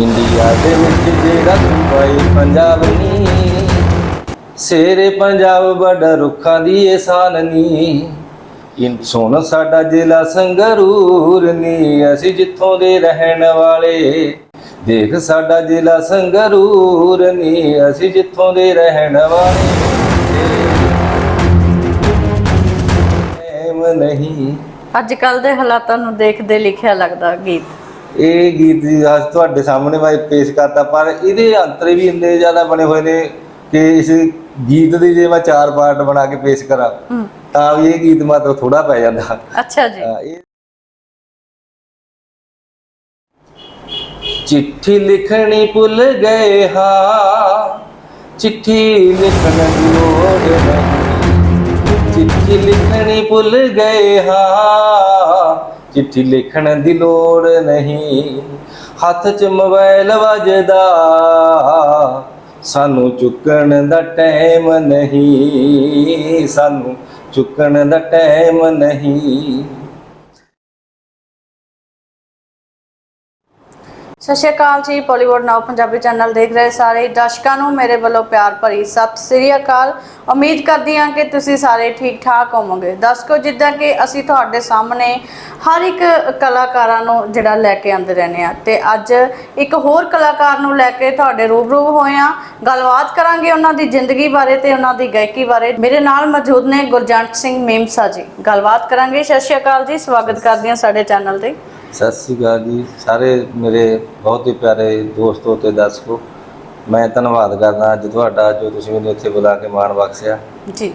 India ਦੇ ਵਿੱਚ ਜਿਹੜਾ ਸੂਬਾ ਪੰਜਾਬ ਨੀ ਸੇਰੇ ਪੰਜਾਬ ਬੜਾ ਰੁੱਖਾਂ ਦੀ ਏ ਸ਼ਾਨ ਇਨ ਸੋਨ ਸਾਡਾ ਜ਼ਿਲ੍ਹਾ ਸੰਗਰੂਰ ਨੀ ਅਸੀਂ ਜਿੱਥੋਂ ਦੇ ਰਹਿਣ ਵਾਲੇ। ਦੇਖ ਸਾਡਾ ਜ਼ਿਲ੍ਹਾ ਸੰਗਰੂਰ ਨੀ ਅਸੀਂ ਜਿੱਥੋਂ ਦੇ ਰਹਿਣ ਵਾਲੇ। ਨਹੀਂ। ਅੱਜ ਕੱਲ ਦੇ ਹਾਲਾਤਾਂ ਨੂੰ ਦੇਖਦੇ ਲਿਖਿਆ ਲੱਗਦਾ ਗੀਤ। ਇਹ ਗੀਤ ਜੀ ਅੱਜ ਤੁਹਾਡੇ ਸਾਹਮਣੇ ਮੈਂ ਪੇਸ਼ ਕਰਤਾ ਪਰ ਇਹਦੇ ਅੰਤਰੇ ਵੀ ਇੰਨੇ ਜ਼ਿਆਦਾ ਬਣੇ ਹੋਏ ਨੇ ਕਿ ਇਸ ਗੀਤ ਦੇ ਜੇ ਮੈਂ ਚਾਰ ਪਾਰਟ ਬਣਾ ਕੇ ਪੇਸ਼ ਕਰਾਂ ਹੂੰ। ਤਾਂ ਵੀ ਇਹ ਗੀਤ ਮਾਤਰ ਥੋੜਾ ਪੈ ਜਾਂਦਾ। ਅੱਛਾ ਜੀ। ਹਾਂ, ਇਹ ਚਿੱਠੀ ਲਿਖਣੀ ਭੁੱਲ ਗਏ ਹਾਂ ਚਿੱਠੀ ਲਿਖਣ ਦੀ ਲੋੜ ਨਹੀਂ। ਚਿੱਠੀ ਲਿਖਣ ਦੀ ਲੋੜ ਨਹੀਂ। ਹੱਥ 'ਚ ਮੋਬਾਈਲ ਵੱਜਦਾ, ਸਾਨੂੰ ਚੁੱਕਣ ਦਾ ਟਾਈਮ ਨਹੀਂ। ਸਾਨੂੰ ਚੁੱਕਣ ਦਾ ਟਾਈਮ ਨਹੀਂ। ਸਤਿ ਸ਼੍ਰੀ ਅਕਾਲ ਜੀ ਪੋਲੀਵੁੱਡ ਨਾਓ ਪੰਜਾਬੀ ਚੈਨਲ ਦੇਖ ਰਹੇ ਸਾਰੇ ਦਰਸ਼ਕਾਂ ਨੂੰ, ਮੇਰੇ ਵੱਲੋਂ ਪਿਆਰ ਭਰੀ ਸਤਿ ਸ੍ਰੀ ਅਕਾਲ। ਉਮੀਦ ਕਰਦੀ ਹਾਂ ਕਿ ਤੁਸੀਂ ਸਾਰੇ ਠੀਕ ਠਾਕ ਹੋਵੋਗੇ। ਦਰਸ਼ਕੋ, ਜਿੱਦਾਂ ਕਿ ਅਸੀਂ ਤੁਹਾਡੇ ਸਾਹਮਣੇ ਹਰ ਇੱਕ ਕਲਾਕਾਰਾਂ ਨੂੰ ਜਿਹੜਾ ਲੈ ਕੇ ਆਉਂਦੇ ਰਹਿੰਦੇ ਆ ਤੇ ਅੱਜ ਇੱਕ ਹੋਰ ਕਲਾਕਾਰ ਨੂੰ ਲੈ ਕੇ ਤੁਹਾਡੇ ਰੂਬਰੂ ਹੋਏ ਆ ਗੱਲਬਾਤ ਕਰਾਂਗੇ ਉਹਨਾਂ ਦੀ ਜ਼ਿੰਦਗੀ ਬਾਰੇ ਤੇ ਉਹਨਾਂ ਦੀ ਗਾਇਕੀ ਬਾਰੇ। ਮੇਰੇ ਨਾਲ ਮੌਜੂਦ ਨੇ ਗੁਰਜੰਟ ਸਿੰਘ ਮੇਮਸਾ ਜੀ। ਗੱਲਬਾਤ ਕਰਾਂਗੇ। ਸਤਿ ਸ਼੍ਰੀ ਅਕਾਲ ਜੀ। ਸਵਾਗਤ ਕਰਦੀ ਹਾਂ ਸਾਡੇ ਚੈਨਲ ਤੇ। ਸਤਿ ਸ੍ਰੀ ਅਕਾਲ ਜੀ। ਸਾਰੇ ਮੇਰੇ ਬਹੁਤ ਹੀ ਪਿਆਰੇ ਦੋਸਤੋ ਤੇ ਦਰਸ਼ਕੋ ਮੈਂ ਧੰਨਵਾਦ ਕਰਦਾ ਅੱਜ ਤੁਹਾਡਾ ਜੋ ਤੁਸੀਂ ਮੈਨੂੰ ਇੱਥੇ ਬੁਲਾ ਕੇ ਮਾਣ ਬਖਸ਼ਿਆ। ਜੀ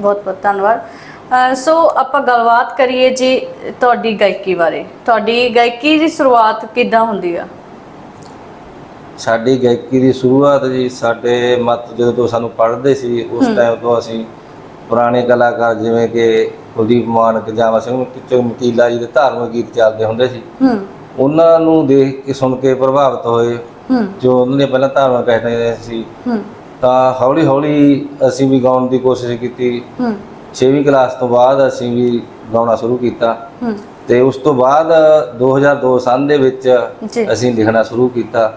ਬਹੁਤ ਬਹੁਤ ਧੰਨਵਾਦ। ਸੋ ਆਪਾਂ ਗੱਲਬਾਤ ਕਰੀਏ ਜੀ ਤੁਹਾਡੀ ਗਾਇਕੀ ਬਾਰੇ। ਤੁਹਾਡੀ ਗਾਇਕੀ ਦੀ ਸ਼ੁਰੂਆਤ ਕਿੱਦਾਂ ਹੁੰਦੀ ਆ? ਸਾਡੀ ਗਾਇਕੀ ਦੀ ਸ਼ੁਰੂਆਤ ਜੀ ਸਾਡੇ ਮਤ ਜਦੋਂ ਤੋਂ ਸਾਨੂੰ ਪੜ੍ਹਦੇ ਸੀ ਉਸ ਟਾਈਮ ਤੋਂ ਅਸੀਂ ਪੁਰਾਣੇ ਕਲਾਕਾਰ ਜਿਵੇਂ ਕਿ ਕੁਲਦੀਪ ਮਾਨਕ ਜਾਵਾ ਸਿੰਘ ਚਮਕੀਲਾ ਜੀ ਦੇ ਧਾਰਮਿਕ ਗੀਤ ਚੱਲਦੇ ਹੁੰਦੇ ਸੀ। ਹੂੰ। ਉਹਨਾਂ ਨੂੰ ਦੇਖ ਕੇ ਸੁਣ ਕੇ ਪ੍ਰਭਾਵਿਤ ਹੋਏ। ਹੂੰ। ਜੋ ਉਹਨਾਂ ਨੇ ਪਹਿਲਾਂ ਧਾਰਮਿਕ ਕਹਿੰਦੇ ਸੀ। ਹੂੰ। ਤਾਂ ਹੌਲੀ ਹੌਲੀ ਅਸੀਂ ਵੀ ਗਾਉਣ ਦੀ ਕੋਸ਼ਿਸ਼ ਕੀਤੀ। ਹੂੰ। 6ਵੀਂ ਕਲਾਸ ਤੋਂ ਬਾਅਦ ਅਸੀਂ ਵੀ ਗਾਉਣਾ ਸ਼ੁਰੂ ਕੀਤਾ। ਹੂੰ। ਤੇ ਉਸ ਤੋਂ ਬਾਅਦ 2002 ਸੰਨ ਦੇ ਵਿੱਚ ਅਸੀਂ ਲਿਖਣਾ ਸ਼ੁਰੂ ਕੀਤਾ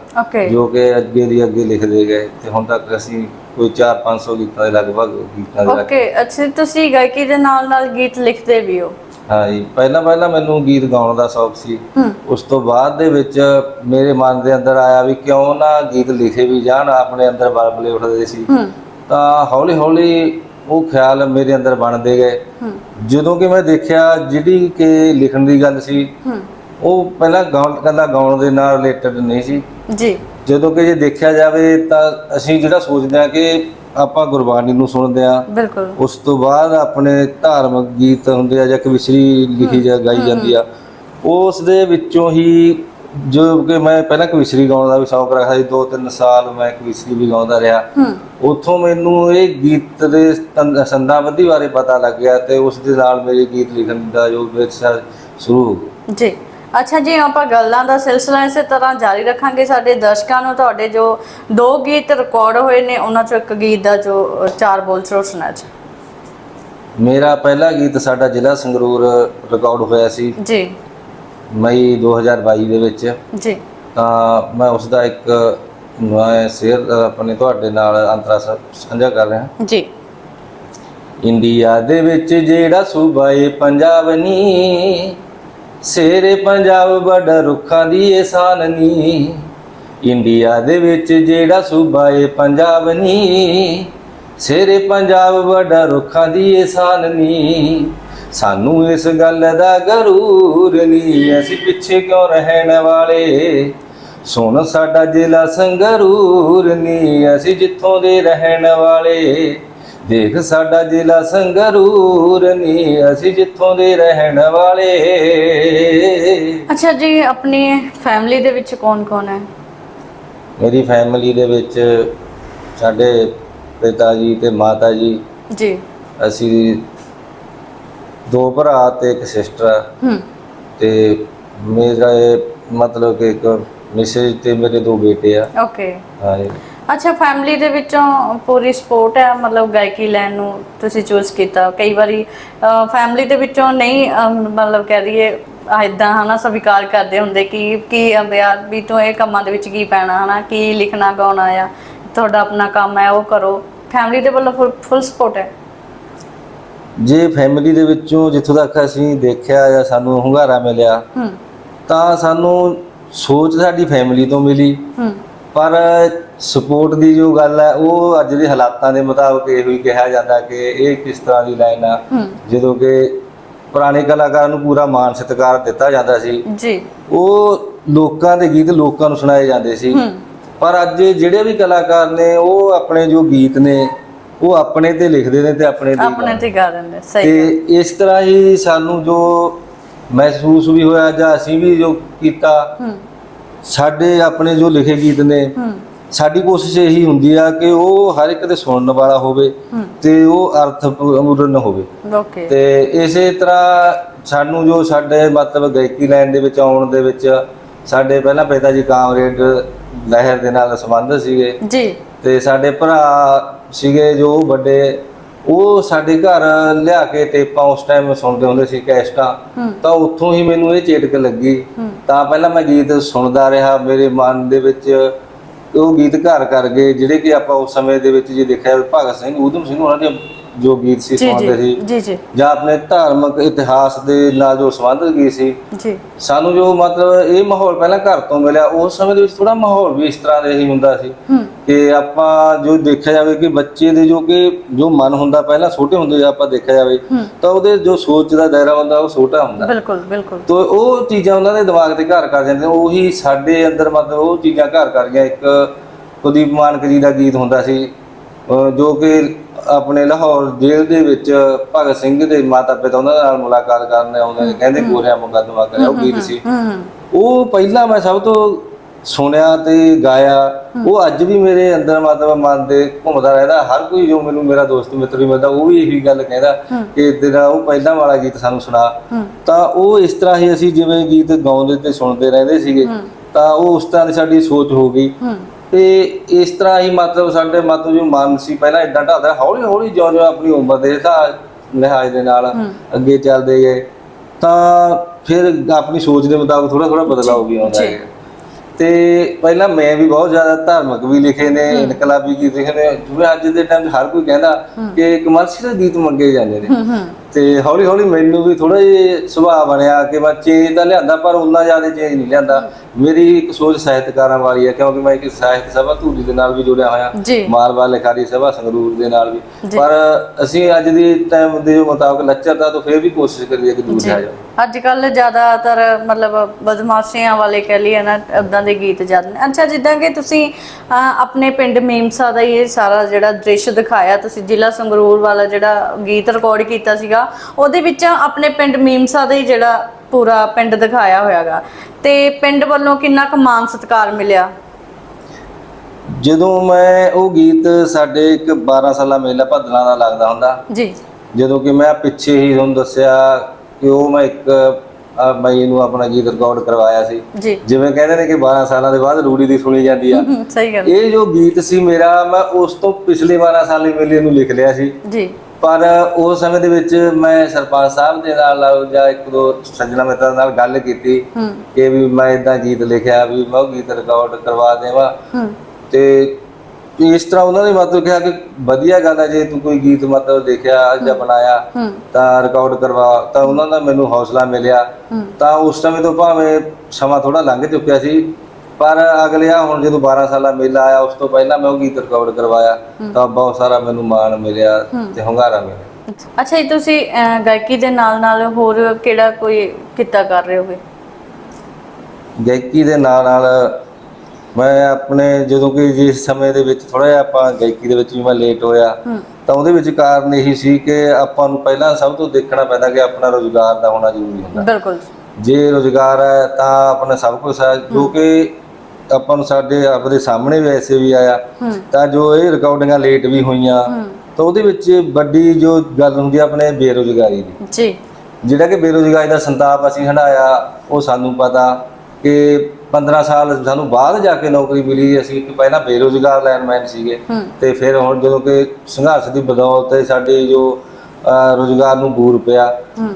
ਜੋ ਕਿ ਅੱਗੇ ਦੀ ਅੱਗੇ ਲਿਖਦੇ ਗਏ ਤੇ ਹੁਣ ਤੱਕ ਅਸੀਂ ਕੋਈ 4-500 ਗੀਤਾਂ ਦੇ ਲਗਭਗ ਗੀਤਾਂ ਦੇ ਓਕੇ ਅੱਛਾ ਤੁਸੀਂ ਗਾਇਕੀ ਦੇ ਨਾਲ ਨਾਲ ਗੀਤ ਲਿਖਦੇ ਵੀ ਹੋ। ਹਾਂ ਜੀ ਪਹਿਲਾਂ ਪਹਿਲਾਂ ਮੈਨੂੰ ਗੀਤ ਗਾਉਣ ਦਾ ਸ਼ੌਕ ਸੀ। ਉਸ ਤੋਂ ਬਾਅਦ ਦੇ ਵਿੱਚ ਮੇਰੇ ਮਨ ਦੇ ਅੰਦਰ ਆਇਆ ਵੀ ਕਿਉਂ ਨਾ ਗੀਤ ਲਿਖੇ ਵੀ ਜਾਣ ਆਪਣੇ ਅੰਦਰ ਬਲਬਲੇ ਉੱਠਦੇ ਸੀ। ਤਾਂ ਹੌਲੀ ਹੌਲੀ ਉਹ ਖਿਆਲ ਮੇਰੇ ਅੰਦਰ ਬਣਦੇ ਗਏ। ਜਦੋਂ ਕਿ ਮੈਂ ਦੇਖਿਆ ਜਿਹੜੀ ਕਿ ਲਿਖਣ ਦੀ ਗੱਲ ਸੀ ਉਹ ਪਹਿਲਾਂ ਗਾਉਣ ਕੱਲਾ ਗਾਉਣ ਦੇ ਨਾਲ ਰਿਲੇਟਡ ਨਹੀਂ ਸੀ। ਜੀ। ਜਦੋਂ ਕਿ ਜੇ ਦੇਖਿਆ ਜਾਵੇ ਤਾਂ ਅਸੀਂ ਜਿਹੜਾ ਸੋਚਦੇ ਹਾਂ ਕਿ ਆਪਾਂ ਗੁਰਬਾਣੀ ਨੂੰ ਸੁਣਦੇ ਹਾਂ ਬਿਲਕੁਲ। ਉਸ ਤੋਂ ਬਾਅਦ ਆਪਣੇ ਧਾਰਮਿਕ ਗੀਤ ਹੁੰਦੇ ਆ ਜਾਂ ਕਵਿਸ਼ਰੀ ਲਿਖੀ ਜਾ ਗਾਈ ਜਾਂਦੀ ਆ ਉਸ ਦੇ ਵਿੱਚੋਂ ਹੀ ਜੋ ਕਿ ਮੈਂ ਪਹਿਲਾਂ ਕਵਿਸ਼ਰੀ ਗਾਉਣ ਦਾ ਵੀ ਸ਼ੌਕ ਰੱਖਦਾ ਸੀ ਦੋ ਤਿੰਨ ਸਾਲ ਮੈਂ ਕਵਿਸ਼ਰੀ ਵੀ ਗਾਉਂਦਾ ਰਿਹਾ। ਉੱਥੋਂ ਮੈਨੂੰ ਇਹ ਗੀਤ ਦੇ ਸੰਦਾਬੱਧੀ ਬਾਰੇ ਪਤਾ ਲੱਗਿਆ ਤੇ ਉਸ ਦੇ ਨਾਲ ਮੇਰੇ ਗੀਤ ਲਿਖਣ ਦਾ ਜੋ ਵਿਰਸਾ ਸ਼ੁਰੂ ਜੀ। ਅੱਛਾ ਜੀ ਆਪਾਂ ਗੱਲਾਂ ਦਾ ਸਿਲਸਿਲਾ ਇਸੇ ਤਰ੍ਹਾਂ ਜਾਰੀ ਰੱਖਾਂਗੇ। ਸਾਡੇ ਦਰਸ਼ਕਾਂ ਨੂੰ ਤੁਹਾਡੇ ਜੋ ਦੋ ਗੀਤ ਰਿਕਾਰਡ ਹੋਏ ਨੇ ਉਹਨਾਂ ਚੋਂ ਇੱਕ ਗੀਤ ਦਾ ਜੋ ਚਾਰ ਬੋਲ ਸਰੋ ਸੁਣਾ ਜੀ। ਮੇਰਾ ਪਹਿਲਾ ਗੀਤ ਸਾਡਾ ਜ਼ਿਲ੍ਹਾ ਸੰਗਰੂਰ ਰਿਕਾਰਡ ਹੋਇਆ ਸੀ। ਜੀ। ਮਈ 2022 ਦੇ ਵਿੱਚ। ਜੀ। ਤਾਂ ਮੈਂ ਉਸ ਦਾ ਇੱਕ ਮੈਂ ਸ਼ੇਅਰ ਆਪਣੇ ਤੁਹਾਡੇ ਨਾਲ ਅੰਤਰਾ ਸਾਂਝਾ ਕਰ ਰਿਹਾ। ਜੀ। ਇੰਡੀਆ ਦੇ ਵਿੱਚ ਜਿਹੜਾ ਸੂਬਾ ਏ ਪੰਜਾਬ ਨੀ। ਸੇਰੇ ਪੰਜਾਬ ਬੜਾ ਰੁੱਖਾਂ ਦੀ ਏ ਸ਼ਾਨ ਨੀ। ਇੰਡੀਆ ਦੇ ਵਿੱਚ ਜਿਹੜਾ ਸੂਬਾ ਏ ਪੰਜਾਬ ਨੀ। ਸੇਰੇ ਪੰਜਾਬ ਬੜਾ ਰੁੱਖਾਂ ਦੀ ਏ ਸ਼ਾਨ ਨੀ। ਸਾਨੂੰ ਇਸ ਗੱਲ ਦਾ ਗਰੂਰ ਨੀ ਅਸੀਂ ਪਿੱਛੇ ਕਿਉਂ ਰਹਿਣ ਵਾਲੇ? ਸੁਣ ਸਾਡਾ ਜ਼ਿਲ੍ਹਾ ਸੰਗਰੂਰ ਨੀ ਅਸੀਂ ਜਿੱਥੋਂ ਦੇ ਰਹਿਣ ਵਾਲੇ? ਦੇਖ ਸਾਡਾ ਜ਼ਿਲ੍ਹਾ ਸੰਗਰੂਰ ਨੀ ਅਸੀਂ ਜਿੱਥੋਂ ਦੇ ਰਹਿਣ ਵਾਲੇ? ਅੱਛਾ ਜੀ ਆਪਣੀ ਫੈਮਿਲੀ ਦੇ ਵਿੱਚ ਕੌਣ ਕੌਣ ਹੈ? ਮੇਰੀ ਫੈਮਿਲੀ ਦੇ ਵਿੱਚ ਸਾਡੇ ਪਿਤਾ ਜੀ ਤੇ ਮਾਤਾ ਜੀ। ਜੀ। ਅਸੀਂ ਦੋ ਭਰਾ ਤੇ ਇੱਕ ਸਿਸਟਰ ਹੂੰ। ਤੇ ਮੇਰਾ ਇਹ ਮਤਲਬ ਕਿ ਇੱਕ ਮਿਸੇਜ ਤੇ ਮੇਰੇ ਦੋ ਬੇਟੇ ਆ। ਓਕੇ ਹਾਂਜੀ। ਅੱਛਾ ਫੈਮਿਲੀ ਦੇ ਵਿੱਚੋਂ ਪੂਰੀ ਸਪੋਰਟ ਹੈ? ਮਤਲਬ ਗਾਇਕੀ ਲੈਣ ਨੂੰ ਤੁਸੀਂ ਚੂਜ਼ ਕੀਤਾ। ਕਈ ਵਾਰੀ ਫੈਮਿਲੀ ਦੇ ਵਿੱਚੋਂ ਨਹੀਂ ਅਮ, ਮਤਲਬ ਕਹਿ ਦਈਏ ਇਦਾਂ ਹਨਾ ਸਵੀਕਾਰ ਕਰਦੇ ਹੁੰਦੇ ਕਿ ਕੀ ਵਿਆਹ ਵੀ ਤੂੰ ਇਹ ਕੰਮਾਂ ਦੇ ਵਿੱਚ ਕੀ ਪੈਣਾ ਹਨਾ ਕੀ ਲਿਖਣਾ ਗਾਉਣਾ ਆ ਤੁਹਾਡਾ ਆਪਣਾ ਕੰਮ ਹੈ ਉਹ ਕਰੋ। ਫੈਮਿਲੀ ਦੇ ਵੱਲੋਂ ਫੁੱਲ ਸਪੋਰਟ ਹੈ? ਜੇ ਫੈਮਿਲੀ ਦੇ ਵਿੱਚੋਂ ਜਿੱਥੋਂ ਤੱਕ ਅਸੀਂ ਦੇਖਿਆ ਜਾਂ ਸਾਨੂੰ ਹੁੰਗਾਰਾ ਮਿਲਿਆ ਤਾਂ ਸਾਨੂੰ ਸੋਚ ਸਾਡੀ ਫੈਮਿਲੀ ਤੋਂ ਮਿਲੀ। ਪਰ ਸਪੋਰਟ ਦੀ ਜੋ ਗੱਲ ਹੈ ਉਹ ਅੱਜ ਦੇ ਹਾਲਾਤਾਂ ਦੇ ਮੁਤਾਬਕ ਇਹੋ ਹੀ ਕਿਹਾ ਜਾਂਦਾ ਕਿ ਇਹ ਕਿਸ ਤਰ੍ਹਾਂ ਦੀ ਲਾਈਨ ਆ। ਜਦੋਂ ਕਿ ਪੁਰਾਣੇ ਕਲਾਕਾਰਾਂ ਨੂੰ ਪੂਰਾ ਮਾਨ ਸਤਿਕਾਰ ਦਿੱਤਾ ਜਾਂਦਾ ਸੀ। ਜੀ। ਉਹ ਲੋਕਾਂ ਦੇ ਗੀਤ ਲੋਕਾਂ ਨੂੰ ਸੁਣਾਏ ਜਾਂਦੇ ਸੀ। ਪਰ ਅੱਜ ਜਿਹੜੇ ਵੀ ਕਲਾਕਾਰ ਨੇ ਉਹ ਆਪਣੇ ਜੋ ਗੀਤ ਨੇ ਉਹ ਆਪਣੇ ਤੇ ਲਿਖਦੇ ਨੇ ਤੇ ਆਪਣੇ ਤੇ ਹੀ ਆਪਣੇ ਤੇ ਗਾ ਦਿੰਦੇ ਸਹੀ ਤੇ ਇਸ ਤਰ੍ਹਾਂ ਹੀ ਸਾਨੂੰ ਜੋ ਮਹਿਸੂਸ ਵੀ ਹੋਇਆ ਜਾਂ ਅਸੀਂ ਵੀ ਜੋ ਕੀਤਾ ਹੂੰ। ਸਾਡੇ ਆਪਣੇ ਜੋ ਲਿਖੇ ਗੀਤ ਨੇ ਹੂੰ। ਸਾਡੀ ਕੋਸ਼ਿਸ਼ ਇਹੀ ਹੁੰਦੀ ਆ ਕਿ ਉਹ ਹਰ ਇੱਕ ਦੇ ਸੁਣਨ ਵਾਲਾ ਹੋਵੇ ਹੂੰ। ਤੇ ਉਹ ਅਰਥਪੂਰਨ ਹੋਵੇ। ਓਕੇ। ਤੇ ਇਸੇ ਤਰ੍ਹਾਂ ਸਾਨੂੰ ਜੋ ਸਾਡੇ ਮਤਲਬ ਗਾਇਕੀ ਲਾਈਨ ਦੇ ਵਿੱਚ ਆਉਣ ਦੇ ਵਿੱਚ ਸਾਡੇ ਪਹਿਲਾਂ ਪਿਤਾ ਜੀ ਕਾਮਰੇਡ ਲਹਿਰ ਦੇ ਨਾਲ ਸੰਬੰਧ ਸੀਗੇ। ਜੀ। ਤੇ ਸਾਡੇ ਭਰਾ ਸੀਗੇ ਜੋ ਵੱਡੇ ਉਹ ਸਾਡੇ ਘਰ ਲਿਆ ਕੇ ਟੇਪਾਂ ਉਸ ਟਾਈਮ ਸੁਣਦੇ ਹੁੰਦੇ ਸੀ ਕੈਸਟਾਂ। ਤਾਂ ਉੱਥੋਂ ਹੀ ਮੈਨੂੰ ਇਹ ਚੇਟਕ ਲੱਗੀ। ਤਾਂ ਪਹਿਲਾਂ ਮੈਂ ਗੀਤ ਸੁਣਦਾ ਰਿਹਾ ਮੇਰੇ ਮਨ ਦੇ ਵਿੱਚ ਉਹ ਗੀਤ ਘਰ ਕਰ ਗਏ ਜਿਹੜੇ ਕਿ ਆਪਾਂ ਉਸ ਸਮੇਂ ਦੇ ਵਿੱਚ ਜੇ ਦੇਖਿਆ ਭਗਤ ਸਿੰਘ ਊਧਮ ਸਿੰਘ ਉਹਨਾਂ ਦੇ ਜੋ ਗੀਤ ਸੀ ਜੀ ਸੁਣਦੇ ਸੀ। ਜੀ ਜੀ। ਜੀ ਆਪਣੇ ਧਾਰਮਿਕ ਇਤਿਹਾਸ ਦੇ ਨਾਲ ਜੋ ਸੰਬੰਧ ਗੀਤ ਸੀ। ਜੀ। ਸਾਨੂੰ ਜੋ ਮਤਲਬ ਇਹ ਮਾਹੌਲ ਪਹਿਲਾਂ ਘਰ ਤੋਂ ਮਿਲਿਆ ਉਸ ਸਮੇਂ ਦੇ ਵਿੱਚ ਥੋੜਾ ਮਾਹੌਲ ਵੀ ਇਸ ਤਰ੍ਹਾਂ ਦਾ ਹੀ ਹੁੰਦਾ ਸੀ ਕਿ ਆਪਾਂ ਜੋ ਦੇਖਿਆ ਜਾਵੇ ਕਿ ਬੱਚੇ ਦੇ ਜੋ ਕਿ ਜੋ ਮਨ ਹੁੰਦਾ ਪਹਿਲਾਂ ਛੋਟੇ ਹੁੰਦੇ ਜੇ ਆਪਾਂ ਦੇਖਿਆ ਜਾਵੇ ਤਾਂ ਉਹਦੇ ਜੋ ਸੋਚ ਦਾ ਦਾਇਰਾ ਹੁੰਦਾ ਉਹ ਛੋਟਾ ਹੁੰਦਾ। ਬਿਲਕੁਲ ਬਿਲਕੁਲ। ਤੋ ਉਹ ਚੀਜ਼ਾਂ ਉਹਨਾਂ ਦੇ ਦਿਮਾਗ ਤੇ ਘਰ ਕਰ ਜਾਂਦੀਆਂ ਉਹੀ ਸਾਡੇ ਅੰਦਰ ਮਤਲਬ ਉਹ ਚੀਜ਼ਾਂ ਘਰ ਕਰ ਗਿਆ ਇੱਕ ਕੁਲਦੀਪ ਮਾਨਕ ਜੀ ਦਾ ਗੀਤ ਹੁੰਦਾ ਸੀ ਜੋ ਕਿ ਆਪਣੇ ਲਾਹੌਰ ਜੇਲ੍ਹ ਦੇ ਵਿੱਚ ਭਗਤ ਸਿੰਘ ਦੇ ਮਾਤਾ ਪਿਤਾ ਉਹਨਾਂ ਨਾਲ ਮੁਲਾਕਾਤ ਕਰਨ ਆਉਂਦੇ ਕਹਿੰਦੇ ਗੋਰਿਆਂ ਮੁਕੱਦਮਾ ਕਰਿਆ ਉਹ ਗੀਤ ਸੀ। ਉਹ ਪਹਿਲਾਂ ਮੈਂ ਸਭ ਤੋਂ ਸੁਣਿਆ ਤੇ ਗਾਇਆ ਉਹ ਅੱਜ ਵੀ ਮੇਰੇ ਅੰਦਰ ਮਤਲਬ ਮਨ ਦੇ ਘੁੰਮਦਾ ਰਹਿੰਦਾ ਹਰ ਕੋਈ ਜੋ ਮੈਨੂੰ ਮੇਰਾ ਦੋਸਤ ਮਿੱਤਰ ਵੀ ਮਿਲਦਾ ਉਹ ਵੀ ਇਹੀ ਗੱਲ ਕਹਿੰਦਾ ਕਿ ਤੇਰਾ ਉਹ ਪਹਿਲਾਂ ਵਾਲਾ ਗੀਤ ਸਾਨੂੰ ਸੁਣਾ। ਤਾਂ ਉਹ ਇਸ ਤਰ੍ਹਾਂ ਹੀ ਅਸੀਂ ਜਿਵੇਂ ਗੀਤ ਗਾਉਂਦੇ ਤੇ ਸੁਣਦੇ ਰਹਿੰਦੇ ਸੀਗੇ ਤਾਂ ਉਹ ਉਸ ਤਰ੍ਹਾਂ ਦੀ ਸਾਡੀ ਸੋਚ ਹੋ ਗਈ। ਤੇ ਇਸ ਤਰ੍ਹਾਂ ਹੀ ਮਤਲਬ ਸਾਡੇ ਮਤਲਬ ਜੋ ਮਨ ਸੀ ਪਹਿਲਾਂ ਇਦਾਂ ਢਾਦਾ ਹੌਲੀ ਹੌਲੀ ਜਿਉਂ ਜਿਉਂ ਆਪਣੀ ਉਮਰ ਦੇ ਹਿਸਾਬ ਲਿਹਾਜ਼ ਦੇ ਨਾਲ ਅੱਗੇ ਚੱਲਦੇ ਗਏ ਤਾਂ ਫਿਰ ਆਪਣੀ ਸੋਚ ਦੇ ਮੁਤਾਬਕ ਥੋੜਾ ਥੋੜਾ ਬਦਲਾਅ ਹੋ ਗਿਆ ਹੁੰਦਾ। ਹੈ ਤੇ ਪਹਿਲਾਂ ਮੈਂ ਵੀ ਬਹੁਤ ਜ਼ਿਆਦਾ ਧਾਰਮਿਕ ਵੀ ਲਿਖੇ ਨੇ ਇਨਕਲਾਬੀ ਗੀਤ ਲਿਖੇ ਨੇ। ਜਿਵੇਂ ਅੱਜ ਦੇ ਟਾਈਮ 'ਚ ਹਰ ਕੋਈ ਕਹਿੰਦਾ ਕਿ ਕਮਰਸ਼ੀਅਲ ਗੀਤ ਮੰਗੇ ਜਾਂਦੇ ਨੇ। ਤੇ ਹੌਲੀ ਹੌਲੀ ਮੈਨੂੰ ਵੀ ਥੋੜਾ ਜਿਹਾ ਸੁਭਾਅ ਬਣਿਆ ਕਿ ਮੈਂ ਚੇਂਜ ਤਾਂ ਲਿਆਂਦਾ ਪਰ ਉਨਾ ਜ਼ਿਆਦਾ ਚੇਂਜ ਨਹੀਂ ਲਿਆਂਦਾ। ਮੇਰੀ ਇੱਕ ਸੋਚ ਸਾਹਿਤਕਾਰਾਂ ਵਾਲੀ ਹੈ ਕਿਉਂਕਿ ਮੈਂ ਇੱਕ ਸਾਹਿਤ ਸਭਾ ਧੂਰੀ ਦੇ ਨਾਲ ਵੀ ਜੁੜਿਆ ਹੋਇਆ ਮਾਲਵਾ ਲਿਖਾਰੀ ਸਭਾ ਸੰਗਰੂਰ ਦੇ ਨਾਲ ਵੀ। ਪਰ ਅਸੀਂ ਅੱਜ ਦੀ ਟਾਈਮ ਦੇ ਮੁਤਾਬਕ ਲੱਚਰਤਾ ਤੋਂ ਫਿਰ ਵੀ ਕੋਸ਼ਿਸ਼ ਕਰੀਏ ਕਿ ਦੂਰ ਜਾ। ਜਾਓ ਅੱਜ ਕੱਲ ਜ਼ਿਆਦਾਤਰ ਮਤਲਬ ਬਦਮਾਸ਼ੀਆਂ ਵਾਲੇ ਕਹਿ ਲਈਏ ਨਾ ਉਦਾਂ ਦੇ ਗੀਤ ਜ਼ਿਆਦਾ ਨੇ। ਅੱਛਾ ਜਿੱਦਾਂ ਕਿ ਤੁਸੀਂ ਆਪਣੇ ਪਿੰਡ ਮੀਮਸਾ ਦਾ ਇਹ ਸਾਰਾ ਜਿਹੜਾ ਦ੍ਰਿਸ਼ ਦਿਖਾਇਆ ਤੁਸੀਂ ਜ਼ਿਲ੍ਹਾ ਸੰਗਰੂਰ ਵਾਲਾ ਜਿਹੜਾ ਗੀਤ ਰਿਕਾਰਡ ਕੀਤਾ ਸੀਗਾ ਉਹਦੇ ਵਿੱਚ ਆਪਣੇ ਪਿੰਡ ਮੀਮਸਾ ਦਾ ਜਿਹੜਾ ਪੂਰਾ ਪਿੰਡ ਦਿਖਾਇਆ ਹੋਇਆਗਾ। ਤੇ ਪਿੰਡ ਵੱਲੋਂ ਕਿੰਨਾ ਕੁ ਮਾਨ ਸਤਿਕਾਰ ਮਿਲਿਆ? ਜਦੋਂ ਮੈਂ ਉਹ ਗੀਤ ਸਾਡੇ ਇੱਕ 12 ਸਾਲਾ ਮੇਲਾ ਭੱਦਲਾਂ ਦਾ ਲੱਗਦਾ ਹੁੰਦਾ ਜੀ। ਜਦੋਂ ਕਿ ਮੈਂ ਪਿੱਛੇ ਹੀ ਤੁਹਾਨੂੰ ਦੱਸਿਆ ਕਿ ਉਹ ਮੈਂ ਇੱਕ ਆ ਮਈ ਨੂੰ ਆਪਣਾ ਗੀਤ ਰਿਕਾਰਡ ਕਰਵਾਇਆ ਸੀ। ਜਿਵੇਂ ਕਹਿੰਦੇ ਨੇ ਕਿ 12 ਸਾਲਾਂ ਦੇ ਬਾਅਦ ਰੂੜੀ ਦੀ ਸੁਣੀ ਜਾਂਦੀ ਆ। ਸਹੀ ਗੱਲ। ਇਹ ਜੋ ਗੀਤ ਸੀ ਮੇਰਾ ਮੈਂ ਉਸ ਤੋਂ ਪਿਛਲੇ 12 ਸਾਲੀ ਮੇਲੇ ਨੂੰ ਲਿਖ ਲਿਆ ਸੀ। ਜੀ। ਪਰ ਉਸ ਸਮੇਂ ਦੇ ਵਿੱਚ ਮੈਂ ਸਰਪੰਚ ਸਾਹਿਬ ਦੇ ਨਾਲ ਜਾਂ ਇੱਕ ਦੋ ਸੱਜਣਾ ਮਿੱਤਰਾਂ ਨਾਲ ਗੱਲ ਕੀਤੀ ਕਿ ਵੀ ਮੈਂ ਇਦਾਂ ਗੀਤ ਲਿਖਿਆ ਵੀ ਮੈਂ ਉਹ ਗੀਤ ਰਿਕਾਰਡ ਕਰਵਾ ਦੇਵਾਂ। ਤੇ ਇਸ ਤਰ੍ਹਾਂ ਉਹਨਾਂ ਨੇ ਮਤਲਬ ਕਿਹਾ ਕਿ ਵਧੀਆ ਗੱਲ ਹੈ ਜੇ ਤੂੰ ਕੋਈ ਗੀਤ ਮਤਲਬ ਲਿਖਿਆ ਜਾਂ ਬਣਾਇਆ ਤਾਂ ਰਿਕਾਰਡ ਕਰਵਾ। ਤਾਂ ਉਹਨਾਂ ਦਾ ਮੈਨੂੰ ਹੌਸਲਾ ਮਿਲਿਆ। ਤਾਂ ਉਸ ਸਮੇਂ ਤੋਂ ਭਾਵੇਂ ਸਮਾਂ ਥੋੜਾ ਲੰਘ ਚੁੱਕਿਆ ਸੀ ਪਰ ਅਗਲੇ ਆ ਹੁਣ ਜਦੋਂ 12 ਸਾਲਾ ਮੇਲਾ ਆਇਆ ਉਸ ਤੋਂ ਪਹਿਲਾਂ ਮੈਂ ਉਹ ਗੀਤ ਰਿਕਾਰਡ ਕਰਵਾਇਆ ਤਾਂ ਬਹੁਤ ਸਾਰਾ ਮੈਨੂੰ ਮਾਣ ਮਿਲਿਆ ਤੇ ਹੁੰਗਾਰਾ ਮਿਲਿਆ। ਅੱਛਾ। ਜੀ ਤੁਸੀਂ ਅਹ, ਗਾਇਕੀ ਦੇ ਨਾਲ ਨਾਲ ਹੋਰ ਕਿਹੜਾ ਕੋਈ ਕਿੱਤਾ ਕਰ ਰਹੇ ਹੋਗੇ? ਗਾਇਕੀ ਦੇ ਨਾਲ ਨਾਲ ਮੈਂ ਆਪਣੇ ਜਦੋਂ ਕਿ ਜਿਸ ਸਮੇਂ ਦੇ ਵਿੱਚ ਥੋੜਾ ਜਿਹਾ ਆਪਾਂ ਗਾਇਕੀ ਦੇ ਵਿੱਚ ਵੀ ਮੈਂ ਲੇਟ ਹੋਇਆ ਹੂੰ। ਤਾਂ ਉਹਦੇ ਵਿੱਚ ਕਾਰਨ ਇਹੀ ਸੀ ਕਿ ਆਪਾਂ ਨੂੰ ਪਹਿਲਾਂ ਸਭ ਤੋਂ ਦੇਖਣਾ ਪੈਂਦਾ ਕਿ ਆਪਣਾ ਰੋਜ਼ਗਾਰ ਦਾ ਹੋਣਾ ਜ਼ਰੂਰੀ ਹੁੰਦਾ। ਬਿਲਕੁਲ ਜੇ। ਰੋਜ਼ਗਾਰ ਹੈ ਤਾਂ ਆਪਣਾ ਸਭ ਕੁਝ ਹੈ ਜੋ ਕਿ ਆਪਾਂ ਨੂੰ ਸਾਡੇ ਆਪਦੇ ਸਾਹਮਣੇ ਵੈਸੇ ਵੀ ਆਇਆ। ਤਾਂ ਜੋ ਇਹ ਰਿਕਾਰਡਿੰਗਾਂ ਲੇਟ ਵੀ ਹੋਈਆਂ ਤਾਂ ਉਹਦੇ ਵਿੱਚ ਵੱਡੀ ਜੋ ਗੱਲ ਹੁੰਦੀ ਹੈ ਆਪਣੇ ਬੇਰੋਜ਼ਗਾਰੀ ਦੀ। ਜੀ। ਜਿਹੜਾ ਕਿ ਬੇਰੋਜ਼ਗਾਰੀ ਦਾ ਸੰਤਾਪ ਅਸੀਂ ਹੰਢਾਇਆ ਉਹ ਸਾਨੂੰ ਪਤਾ ਕਿ 15 ਸਾਲ ਸਾਨੂੰ ਬਾਅਦ ਜਾ ਕੇ ਨੌਕਰੀ ਮਿਲੀ। ਅਸੀਂ ਪਹਿਲਾਂ ਬੇਰੋਜ਼ਗਾਰ ਲਾਈਨਮੈਨ ਸੀਗੇ ਤੇ ਫਿਰ ਹੁਣ ਜਦੋਂ ਕਿ ਸੰਘਰਸ਼ ਦੀ ਬਦੌਲਤ ਤੇ ਸਾਡੇ ਜੋ ਰੋਜ਼ਗਾਰ ਨੂੰ ਬੂਰ ਪਿਆ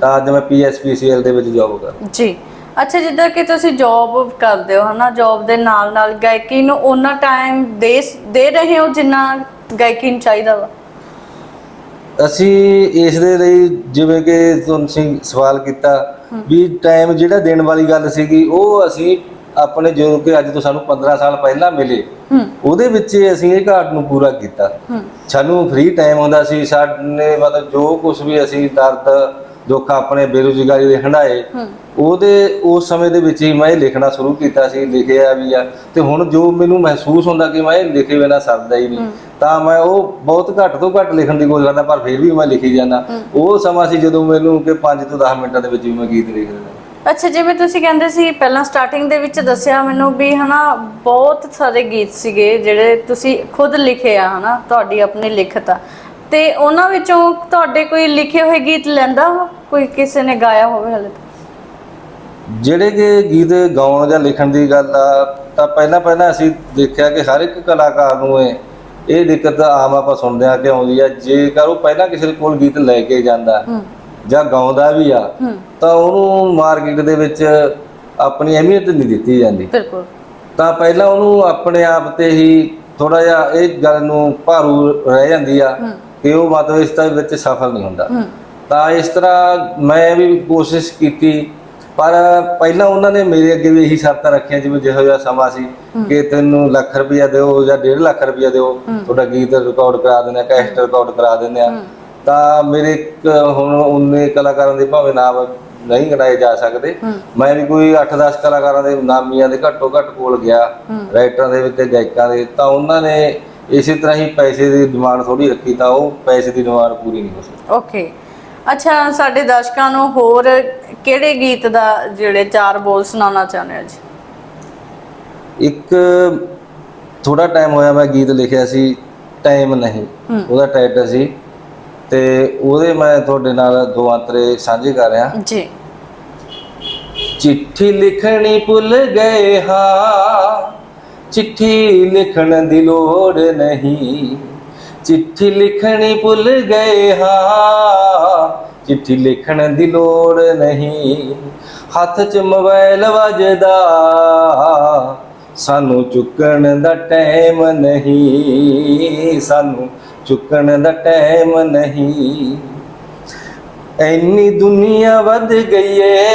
ਤਾਂ ਅੱਜ ਮੈਂ ਪੀਐਸਪੀਸੀਐਲ ਦੇ ਵਿੱਚ ਜੌਬ ਕਰ। ਜੀ। ਅੱਛਾ ਜਿੱਦਾਂ ਕਿ ਤੁਸੀਂ ਜੌਬ ਕਰਦੇ ਹੋ ਹਨਾ ਜੌਬ ਦੇ ਨਾਲ ਨਾਲ ਗਾਇਕੀ ਨੂੰ ਉਹਨਾਂ ਟਾਈਮ ਦੇ ਦੇ ਰਹੇ ਹੋ ਜਿੰਨਾ ਗਾਇਕੀ ਨੂੰ ਚਾਹੀਦਾ ਵਾ? ਅਸੀਂ ਇਸ ਦੇ ਲਈ ਜਿਵੇਂ ਕਿ ਤੁਸੀਂ ਸਵਾਲ ਕੀਤਾ ਵੀ ਟਾਈਮ ਜਿਹੜਾ ਦੇਣ ਵਾਲੀ ਗੱਲ ਸੀਗੀ ਉਹ ਅਸੀਂ ਆਪਣੇ ਜੋ ਕਿ ਅੱਜ ਤੋਂ ਸਾਨੂੰ 15 ਸਾਲ ਪਹਿਲਾਂ ਮਿਲੇ ਉਹਦੇ ਵਿੱਚ ਅਸੀਂ ਇਹ ਘਾਟ ਨੂੰ ਪੂਰਾ ਕੀਤਾ। ਸਾਨੂੰ ਫ੍ਰੀ ਟਾਈਮ ਹੁੰਦਾ ਸੀ ਸਾਡੇ ਮਤਲਬ ਜੋ ਕੁਝ ਵੀ ਅਸੀਂ ਦਰਦ ਦੁੱਖ ਆਪਣੇ ਬੇਰੁਜ਼ਗਾਰੀ ਦੇ ਹੰਡਾਏ ਉਹਦੇ ਉਸ ਸਮੇਂ ਦੇ ਵਿੱਚ ਹੀ ਮੈਂ ਇਹ ਲਿਖਣਾ ਸ਼ੁਰੂ ਕੀਤਾ ਸੀ ਲਿਖਿਆ ਵੀ ਆ। ਤੇ ਹੁਣ ਜੋ ਮੈਨੂੰ ਮਹਿਸੂਸ ਹੁੰਦਾ ਕਿ ਮੈਂ ਇਹ ਲਿਖੇ ਬਿਨਾ ਸਰਦਾ ਹੀ ਨਹੀਂ ਤਾਂ ਮੈਂ ਉਹ ਬਹੁਤ ਘੱਟ ਤੋਂ ਘੱਟ ਲਿਖਣ ਦੀ ਕੋਸ਼ਿਸ਼ ਕਰਦਾ ਪਰ ਫਿਰ ਵੀ ਮੈਂ ਲਿਖੀ ਜਾਂਦਾ। ਉਹ ਸਮਾਂ ਸੀ ਜਦੋਂ ਮੈਨੂੰ ਕਿ 5 ਤੋਂ 10 ਮਿੰਟਾਂ ਦੇ ਵਿੱਚ ਵੀ ਮੈਂ ਗੀਤ ਲਿਖ ਦਿੰਦਾ। ਅੱਛਾ ਜਿਵੇਂ ਤੁਸੀਂ ਕਹਿੰਦੇ ਸੀ ਪਹਿਲਾਂ ਸਟਾਰਟਿੰਗ ਦੇ ਵਿੱਚ ਦੱਸਿਆ ਮੈਨੂੰ ਵੀ ਹਨਾ ਬਹੁਤ ਸਾਰੇ ਗੀਤ ਸੀਗੇ ਜਿਹੜੇ ਤੁਸੀਂ ਖੁਦ ਲਿਖੇ ਆ ਹਨਾ ਤੁਹਾਡੀ ਆਪਣੀ ਲਿਖਤ ਆ। ਤੇ ਉਹਨਾਂ ਵਿੱਚੋਂ ਤੁਹਾਡੇ ਕੋਈ ਲਿਖੇ ਹੋਏ ਗੀਤ ਲੈਂਦਾ ਵਾ? ਕੋਈ ਕਿਸੇ ਨੇ ਗਾਇਆ ਹੋਵੇ ਹਲੇ ਤੱਕ? ਜਿਹੜੇ ਕਿ ਗੀਤ ਗਾਉਣ ਜਾਂ ਲਿਖਣ ਦੀ ਗੱਲ ਆ ਤਾਂ ਪਹਿਲਾਂ ਪਹਿਲਾਂ ਅਸੀਂ ਦੇਖਿਆ ਕਿ ਹਰ ਇੱਕ ਕਲਾਕਾਰ ਨੂੰ ਇਹ ਇਹ ਦਿੱਕਤ ਆਮ ਆਪਾਂ ਸੁਣਦੇ ਆ ਕਿ ਆਉਂਦੀ ਆ। ਜੇਕਰ ਉਹ ਪਹਿਲਾਂ ਕਿਸੇ ਕੋਲ ਗੀਤ ਲੈ ਕੇ ਜਾਂਦਾ ਜਾਂ ਗਾਉਂਦਾ ਵੀ ਆ ਤਾਂ ਉਹਨੂੰ ਮਾਰਕੀਟ ਦੇ ਵਿੱਚ ਆਪਣੀ ਅਹਿਮੀਅਤ ਨਹੀਂ ਦਿੱਤੀ ਜਾਂਦੀ। ਬਿਲਕੁਲ। ਤਾਂ ਪਹਿਲਾਂ ਉਹਨੂੰ ਆਪਣੇ ਆਪ ਤੇ ਹੀ ਥੋੜਾ ਜਿਹਾ ਇਹ ਗੱਲ ਨੂੰ ਭਾਰੂ ਰਹਿ ਜਾਂਦੀ ਆ ਕਿ ਉਹ ਮਤਲਬ ਇਸ ਦੇ ਵਿੱਚ ਸਫਲ ਨਹੀਂ ਹੁੰਦਾ। ਤਾਂ ਇਸ ਤਰ੍ਹਾਂ ਮੈਂ ਵੀ ਕੋਸ਼ਿਸ਼ ਕੀਤੀ ਪਰ ਪਹਿਲਾਂ ਉਹਨਾਂ ਨੇ ਮੇਰੇ ਅੱਗੇ ਵੀ ਇਹੀ ਸ਼ਰਤਾਂ ਰੱਖੀਆਂ ਜਿਵੇਂ ਜਿਹੋ ਜਿਹਾ ਸਮਾਂ ਸੀ ਕਿ ਤੈਨੂੰ ਲੱਖ ਰੁਪਇਆ ਦਿਓ ਜਾਂ 1.5 ਲੱਖ ਰੁਪਇਆ ਦਿਓ ਤੁਹਾਡਾ ਗੀਤ ਰਿਕਾਰਡ ਕਰਾ ਦਿੰਦੇ ਆ ਕੈਸਟ ਰਿਕਾਰਡ ਕਰਾ ਦਿੰਦੇ ਆ ਤਾਂ ਮੇਰੇ ਇੱਕ ਹੁਣ ਉਹਨੇ ਕਲਾਕਾਰਾਂ ਦੇ ਭਾਵੇਂ ਨਾਮ ਨਹੀਂ ਗਣਾਏ ਜਾ ਸਕਦੇ। ਮੈਂ ਵੀ ਕੋਈ 8-10 ਕਲਾਕਾਰਾਂ ਦੇ ਨਾਮੀਆਂ ਦੇ ਘੱਟੋ ਘੱਟ ਕੋਲ ਗਿਆ ਰਾਈਟਰਾਂ ਦੇ ਵਿੱਚ ਗਾਇਕਾਂ ਦੇ ਤਾਂ ਉਹਨਾਂ ਨੇ ਇਸੇ ਤਰ੍ਹਾਂ ਹੀ ਪੈਸੇ ਦੀ ਡਿਮਾਂਡ ਥੋੜੀ ਰੱਖੀ ਤਾਂ ਉਹ ਪੈਸੇ ਦੀ ਡਿਮਾਂਡ ਪੂਰੀ ਨਹੀਂ ਹੋ ਸਕੀ ਓਕੇ ਅੱਛਾ ਸਾਡੇ ਦਰਸ਼ਕਾਂ ਨੂੰ ਹੋਰ ਕਿਹੜੇ ਗੀਤ ਦਾ ਜਿਹੜੇ ਚਾਰ ਬੋਲ ਸੁਣਾਉਣਾ ਚਾਹੁੰਦੇ ਹੋ ਜੀ? ਇੱਕ ਥੋੜਾ ਟਾਈਮ ਹੋਇਆ ਮੈਂ ਗੀਤ ਲਿਖਿਆ ਸੀ ਟਾਈਮ ਨਹੀਂ ਹੂੰ। ਉਹਦਾ ਟਾਈਟਲ ਸੀ ਤੇ ਉਹਦੇ ਮੈਂ ਤੁਹਾਡੇ ਨਾਲ ਦੋ ਅੰਤਰੇ ਸਾਂਝੇ ਕਰ ਰਿਹਾ। ਜੀ। ਚਿੱਠੀ ਲਿਖਣੀ ਭੁੱਲ ਗਏ ਹਾਂ। ਚਿੱਠੀ ਲਿਖਣ ਦੀ ਲੋੜ ਨਹੀਂ। ਚਿੱਠੀ ਲਿਖਣੀ ਭੁੱਲ ਗਏ ਹਾਂ। ਚਿੱਠੀ ਲਿਖਣ ਦੀ ਲੋੜ ਨਹੀਂ। ਹੱਥ 'ਚ ਮੋਬਾਈਲ ਵੱਜਦਾ। ਸਾਨੂੰ ਚੁੱਕਣ ਦਾ ਟਾਈਮ ਨਹੀਂ। ਸਾਨੂੰ ਚੁੱਕਣ ਦਾ ਟਾਈਮ ਨਹੀਂ। ਐਨੀ ਦੁਨੀਆ ਵੱਧ ਗਈ ਏ।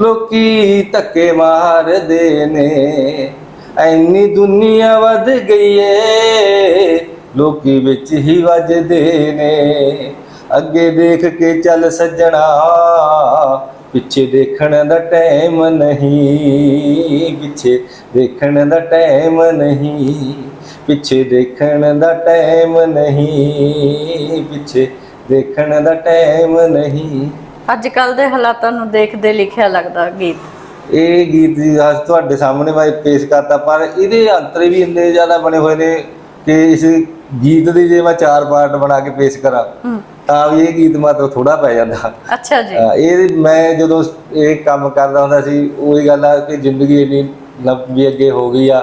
ਲੋਕੀ ਧੱਕੇ ਮਾਰਦੇ ਨੇ। ਐਨੀ ਦੁਨੀਆ ਵੱਧ ਗਈ ਏ। ਲੋਕੀ ਵਿੱਚ ਹੀ ਵੱਜਦੇ ਨੇ। ਅੱਗੇ ਦੇਖ ਕੇ ਚੱਲ ਸੱਜਣਾ, ਪਿੱਛੇ ਦੇਖਣ ਦਾ ਟਾਈਮ ਨਹੀਂ। ਪਿੱਛੇ ਦੇਖਣ ਦਾ ਟਾਈਮ ਨਹੀਂ। ਪਿੱਛੇ ਦੇਖਣ ਦਾ ਟਾਈਮ ਨਹੀਂ। ਪਿੱਛੇ ਦੇਖਣ ਦਾ ਟਾਈਮ ਨਹੀਂ। ਅੱਜ ਕੱਲ ਦੇ ਹਾਲਾਤਾਂ ਨੂੰ ਦੇਖਦੇ ਲਿਖਿਆ ਲੱਗਦਾ ਗੀਤ। ਇਹ ਗੀਤ ਜੀ ਅੱਜ ਤੁਹਾਡੇ ਸਾਹਮਣੇ ਮੈਂ ਪੇਸ਼ ਕਰਤਾ ਪਰ ਇਹਦੇ ਅੰਤਰੇ ਵੀ ਇੰਨੇ ਜ਼ਿਆਦਾ ਬਣੇ ਹੋਏ ਨੇ ਕਿ ਇਸ ਗੀਤ ਦੇ ਜੇ ਮੈਂ ਚਾਰ ਪਾਰਟ ਬਣਾ ਕੇ ਪੇਸ਼ ਕਰਾਂ ਤਾਂ ਵੀ ਇਹ ਗੀਤ ਮਤਲਬ ਥੋੜਾ ਪੈ ਜਾਂਦਾ। ਅੱਛਾ ਜੀ। ਇਹ ਮੈਂ ਜਦੋਂ ਇਹ ਕੰਮ ਕਰਦਾ ਹੁੰਦਾ ਸੀ ਉਹੀ ਗੱਲ ਆ ਕਿ ਜ਼ਿੰਦਗੀ ਇੰਨੀ ਲੰਬੀ ਅੱਗੇ ਹੋ ਗਈ ਆ।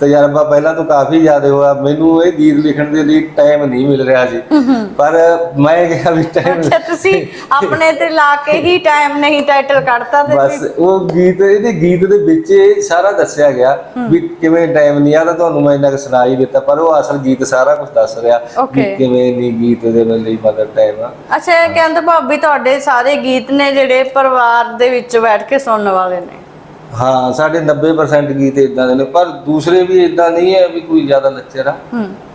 ਤਜਰਬਾ ਪਹਿਲਾਂ ਤੋਂ ਕਾਫੀ ਜ਼ਿਆਦਾ ਹੋਇਆ। ਮੈਨੂੰ ਇਹ ਗੀਤ ਲਿਖਣ ਦੇ ਲਈ ਟਾਈਮ ਨਹੀਂ ਮਿਲ ਰਿਹਾ ਸੀ। ਪਰ ਮੈਂ ਕਿਹਾ ਵੀ ਟਾਈਮ ਅੱਛਾ ਤੁਸੀਂ ਆਪਣੇ ਤੇ ਲਾ ਕੇ ਹੀ ਟਾਈਮ ਨਹੀਂ ਟਾਈਟਲ ਕੱਢਤਾ ਤੇ ਬਸ ਉਹ ਗੀਤ ਇਹਦੇ ਗੀਤ ਦੇ ਵਿੱਚ ਸਾਰਾ ਦੱਸਿਆ ਗਿਆ ਵੀ ਕਿਵੇਂ ਟਾਈਮ ਨਹੀਂ ਆਦਾ ਤੁਹਾਨੂੰ ਮੈਂ ਇੰਨਾ ਸੁਣਾ ਹੀ ਦਿੱਤਾ ਪਰ ਉਹ ਅਸਲ ਗੀਤ ਸਾਰਾ ਕੁਝ ਦੱਸ ਰਿਹਾ ਵੀ. ਕਿਵੇਂ ਨਹੀਂ ਗੀਤ ਦੇ ਲਈ ਮਦਦ ਟਾਈਮ ਆ। ਅੱਛਾ ਇਹ ਕਹਿੰਦੇ ਭਾਬੀ ਤੁਹਾਡੇ ਸਾਰੇ ਗੀਤ ਨੇ ਜਿਹੜੇ ਪਰਿਵਾਰ ਦੇ ਵਿੱਚ ਬੈਠ ਕੇ ਸੁਣਨ ਵਾਲੇ ਨੇ। ਹਾਂ ਸਾਡੇ 90% ਗੀਤ ਇਦਾਂ ਦੇ ਨੇ ਪਰ ਦੂਸਰੇ ਵੀ ਇਦਾਂ ਨਹੀਂ ਹੈ ਵੀ ਕੋਈ ਜ਼ਿਆਦਾ ਲੱਚਰ ਆ